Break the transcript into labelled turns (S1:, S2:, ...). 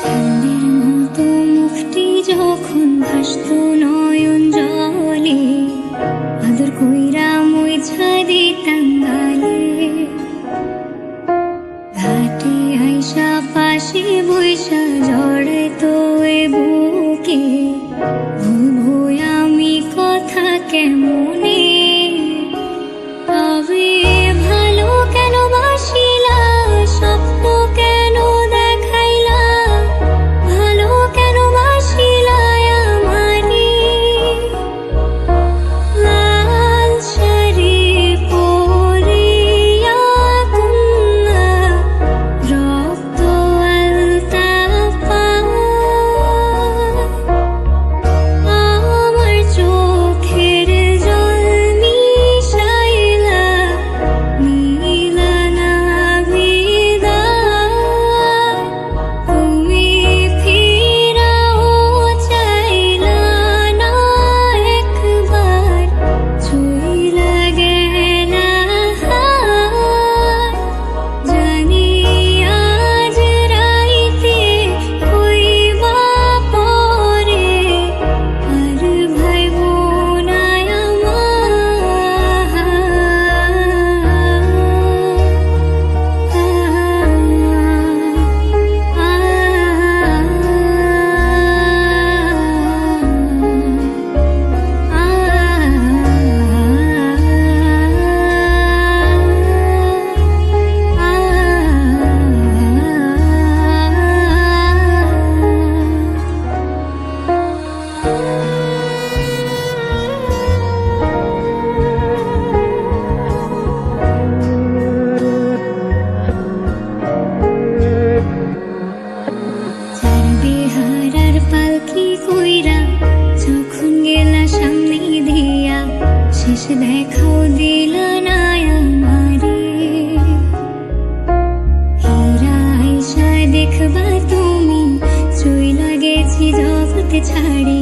S1: চাঁদের মতো মুখটি যখন ভাসত নয়ন জলে, আদর কইরা মুইছা দিতাম গালে। ঘাটে পাশে বৈশা শেষ দেখাও দিল দেখবা তুমি চুই লাগেছি জগতে ছাড়ি।